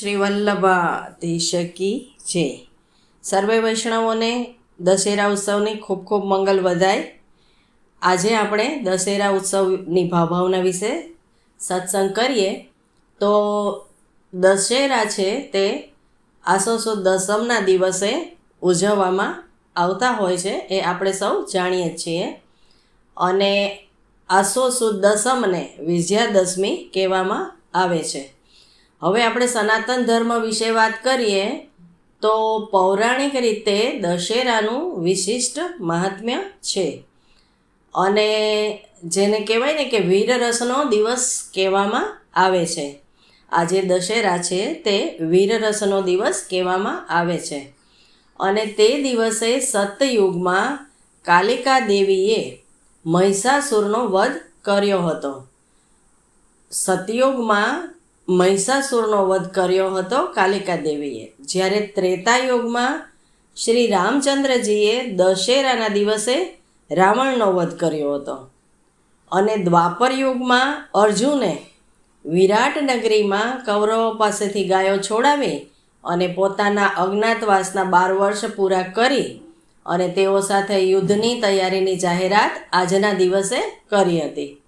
શ્રી વલ્લભાધીશ કી છે સર્વે વૈષ્ણવોને દશેરા ઉત્સવની ખૂબ ખૂબ મંગલ વધાય. આજે આપણે દશેરા ઉત્સવની ભાવભાવના વિશે સત્સંગ કરીએ. તો દશેરા છે તે આસો સુદ દસમના દિવસે ઉજવવામાં આવતા હોય છે એ આપણે સૌ જાણીએ છીએ. અને આસો સુદ દસમને વિજયાદશમી કહેવામાં આવે છે. હવે આપણે સનાતન ધર્મ વિશે વાત કરીએ, તો પૌરાણિક રીતે દશેરાનું વિશિષ્ટ મહાત્મ્ય છે. અને જેને કહેવાય ને કે વીરરસનો દિવસ કહેવામાં આવે છે. આજે દશેરા છે તે વીરરસનો દિવસ કહેવામાં આવે છે. અને તે દિવસે સતયુગમાં કાલિકા દેવીએ મહિષાસુરનો વધ કર્યો હતો. સતયુગમાં મહિષાસુરનો વધ કર્યો હતો કાલિકા દેવીએ. જ્યારે ત્રેતાયુગમાં શ્રી રામચંદ્રજીએ દશેરાના દિવસે રાવણનો વધ કર્યો હતો. અને દ્વાપર યુગમાં અર્જુને વિરાટ નગરીમાં કૌરવો પાસેથી ગાયો છોડાવી અને પોતાના અજ્ઞાતવાસના બાર વર્ષ પૂરા કરી અને તેઓ સાથે યુદ્ધની તૈયારીની જાહેરાત આજના દિવસે કરી હતી.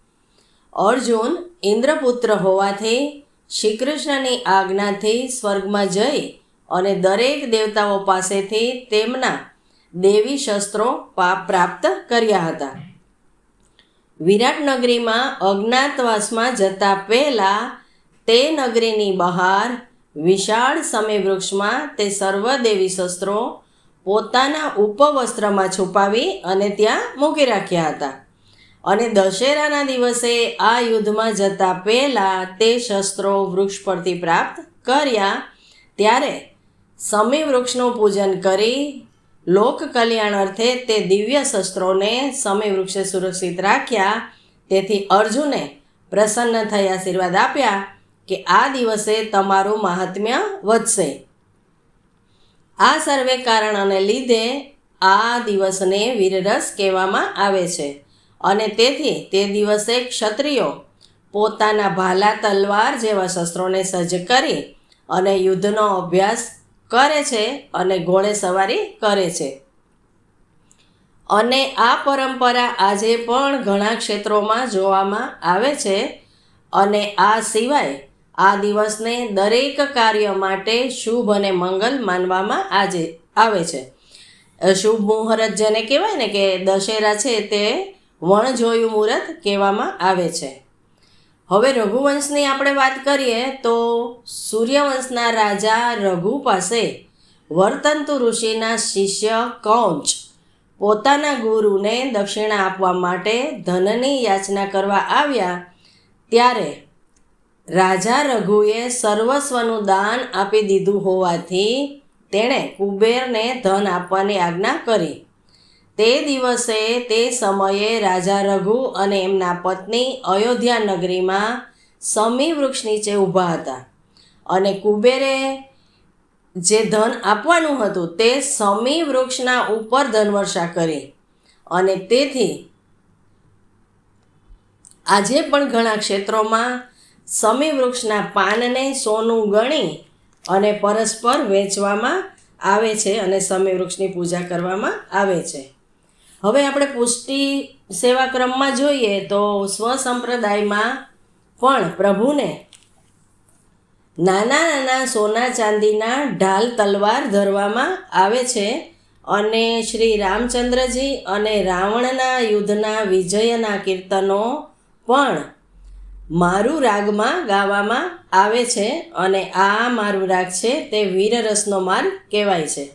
અર્જુન ઇન્દ્રપુત્ર હોવાથી શ્રી કૃષ્ણની આજ્ઞાથી સ્વર્ગમાં જઈ અને દરેક દેવતાઓ પાસેથી તેમના દેવી શસ્ત્રો પ્રાપ્ત કર્યા હતા. વિરાટનગરીમાં અજ્ઞાતવાસમાં જતા પહેલા તે નગરીની બહાર વિશાળ સમય વૃક્ષમાં તે સર્વ દેવી શસ્ત્રો પોતાના ઉપવસ્ત્રમાં છુપાવી અને ત્યાં મૂકી રાખ્યા હતા. અને દશેરાના દિવસે આ યુદ્ધમાં જતા પહેલાં તે શસ્ત્રો વૃક્ષ પરથી પ્રાપ્ત કર્યા. ત્યારે સમી વૃક્ષનું પૂજન કરી લોક કલ્યાણ અર્થે તે દિવ્ય શસ્ત્રોને સમી વૃક્ષે સુરક્ષિત રાખ્યા. તેથી અર્જુને પ્રસન્ન થઈ આશીર્વાદ આપ્યા કે આ દિવસે તમારું મહાત્મ્ય વધશે. આ સર્વે કારણોને લીધે આ દિવસને વીરરસ કહેવામાં આવે છે. અને તેથી તે દિવસે ક્ષત્રિયો પોતાના ભાલા તલવાર જેવા શસ્ત્રોને સજ્જ કરી અને યુદ્ધનો અભ્યાસ કરે છે અને ઘોડે સવારી કરે છે. અને આ પરંપરા આજે પણ ઘણા ક્ષેત્રોમાં જોવામાં આવે છે અને આ સિવાય આ દિવસને દરેક કાર્ય માટે શુભ અને મંગલ માનવામાં આજે આવે છે. શુભ મુહૂર્ત જેને કહેવાય ને કે દશેરા છે તે વણ જોયું મુહૂર્ત કહેવામાં આવે છે. હવે રઘુવંશની આપણે વાત કરીએ તો સૂર્યવંશના રાજા રઘુ પાસે વર્તંતુ ઋષિના શિષ્ય કૌંચ પોતાના ગુરુને દક્ષિણા આપવા માટે ધનની યાચના કરવા આવ્યા ત્યારે રાજા રઘુએ સર્વસ્વનું દાન આપી દીધું હોવાથી તેણે કુબેરને ધન આપવાની આજ્ઞા કરી. તે દિવસે તે સમયે રાજા રઘુ અને એમના પત્ની અયોધ્યા નગરીમાં સમી વૃક્ષ નીચે ઊભા હતા. અને કુબેરે જે ધન આપવાનું હતું તે સમી વૃક્ષના ઉપર ધનવર્ષા કરી. અને તેથી આજે પણ ઘણા ક્ષેત્રોમાં સમી વૃક્ષના પાનને સોનું ગણી અને પરસ્પર વેચવામાં આવે છે અને સમી વૃક્ષની પૂજા કરવામાં આવે છે. હવે આપણે પુષ્ટિ સેવાક્રમમાં જોઈએ તો સ્વસંપ્રદાયમાં પણ પ્રભુને નાના નાના સોના ચાંદીના ઢાલ તલવાર ધરવામાં આવે છે અને શ્રી રામચંદ્રજી અને રાવણના યુદ્ધના વિજયના કીર્તનો પણ મારું રાગમાં ગાવામાં આવે છે અને આ મારું રાગ છે તે વીરરસનો માર્ગ કહેવાય છે.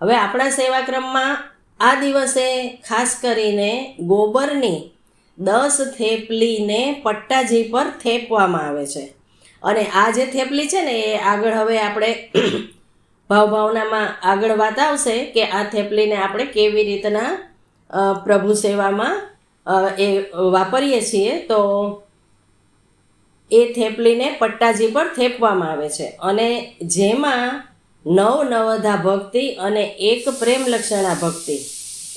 હવે આપણા સેવાક્રમમાં આ દિવસે ખાસ કરીને ગોબરની દસ થેપલીને પટ્ટાજી પર થેપવામાં આવે છે. અને આ જે થેપલી છે ને, એ આગળ હવે આપણે ભાવભાવનામાં આગળ વાત આવશે કે આ થેપલીને આપણે કેવી રીતના પ્રભુ સેવામાં એ વાપરીએ છીએ. તો એ થેપલીને પટ્ટાજી પર થેપવામાં આવે છે. અને જેમાં નવ નવધા ભક્તિ અને એક પ્રેમલક્ષણા ભક્તિ.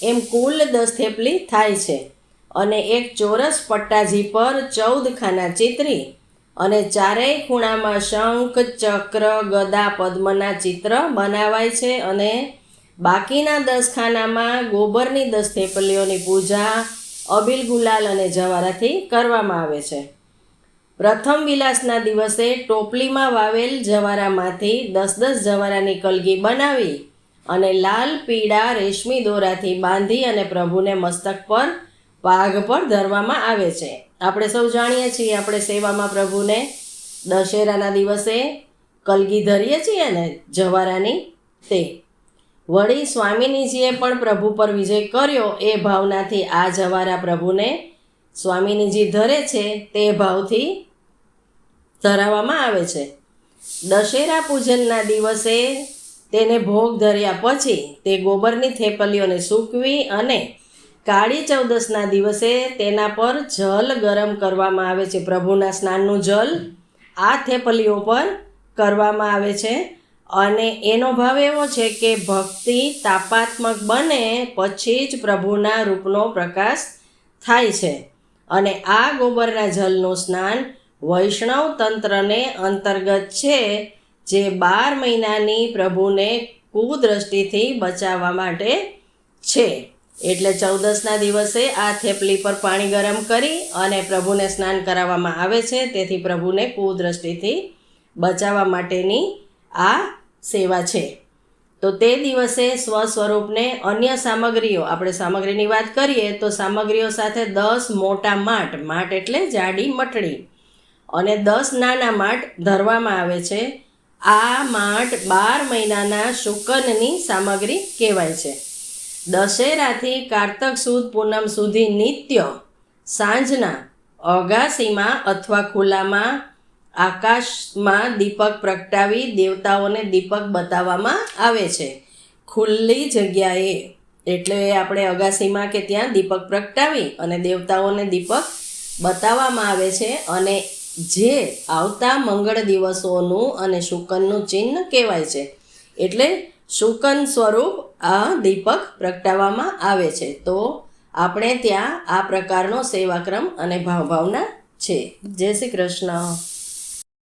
એમ કુલ દસ થેપલી થાય છે. અને એક ચોરસ પટ્ટાજી પર ચૌદ ખાના ચિત્રી અને ચારેય ખૂણામાં શંખ, ચક્ર, ગદા, પદ્મના ચિત્ર બનાવાય છે અને બાકીના દસ ખાનામાં ગોબરની દસ થેપલીઓની પૂજા અબીલ ગુલાલ અને જવારાથી કરવામાં આવે છે. પ્રથમ વિલાસના દિવસે ટોપલીમાં વાવેલ જવારામાંથી દસ દસ જવારાની કલગી બનાવી અને લાલ, પીળા, રેશમી દોરાથી બાંધી અને પ્રભુને મસ્તક પર પાઘ પર ધરવામાં આવે છે. આપણે સૌ જાણીએ છીએ, આપણે સેવામાં પ્રભુને દશેરાના દિવસે કલગી ધરીએ છીએ ને જવારાની તે. વળી સ્વામિનીજીએ પણ પ્રભુ પર વિજય કર્યો, એ ભાવનાથી આ જવારા પ્રભુને સ્વામિનીજી ધરે છે તે ભાવથી ધરાવવામાં આવે છે. દશેરા પૂજનના દિવસે તેને ભોગ ધર્યા પછી તે ગોબરની થેપલીઓને સૂકવી અને કાળી ચૌદસના દિવસે તેના પર જલ ગરમ કરવામાં આવે છે. પ્રભુના સ્નાનનું જલ આ થેપલીઓ પર કરવામાં આવે છે અને એનો ભાવ એવો છે કે ભક્તિ તાપાત્મક બને પછી જ પ્રભુના રૂપનો પ્રકાશ થાય છે. અને આ ગોબરના જલનું સ્નાન વૈષ્ણવ તંત્રને અંતર્ગત છે, જે બાર મહિનાની પ્રભુને કુદ્રષ્ટિથી બચાવવા માટે છે. એટલે ચૌદસના દિવસે આ થેપલી પર પાણી ગરમ કરી અને પ્રભુને સ્નાન કરાવવામાં આવે છે. તેથી પ્રભુને કુદ્રષ્ટિથી બચાવવા માટેની આ સેવા છે. તો તે દિવસે સ્વ સ્વરૂપને અન્ય સામગ્રીઓ, આપણે સામગ્રીની વાત કરીએ, તો સામગ્રીઓ સાથે દસ મોટા માટ માટ એટલે જાડી મટડી અને દસ નાના માટ ધરવામાં આવે છે. આ માટ બાર મહિનાના શુકનની સામગ્રી કહેવાય છે. દશેરાથી કારતક સુદ, પૂનમ સુધી નિત્ય, સાંજના, અગાસીમાં અથવા ખુલ્લામાં આકાશમાં દીપક પ્રગટાવી દેવતાઓને દીપક બતાવવામાં આવે છે. ખુલ્લી જગ્યાએ, એટલે આપણે અગાસીમાં કે ત્યાં દીપક પ્રગટાવી અને દેવતાઓને દીપક બતાવવામાં આવે છે અને જે આવતા મંગળ દિવસોનું અને શુકનનું ચિહ્ન કહેવાય છે. એટલે શુકન સ્વરૂપ આ દીપક પ્રગટાવવામાં આવે છે. તો આપણે ત્યાં આ પ્રકારનો સેવાક્રમ અને ભાવભાવના છે. જય શ્રી કૃષ્ણ.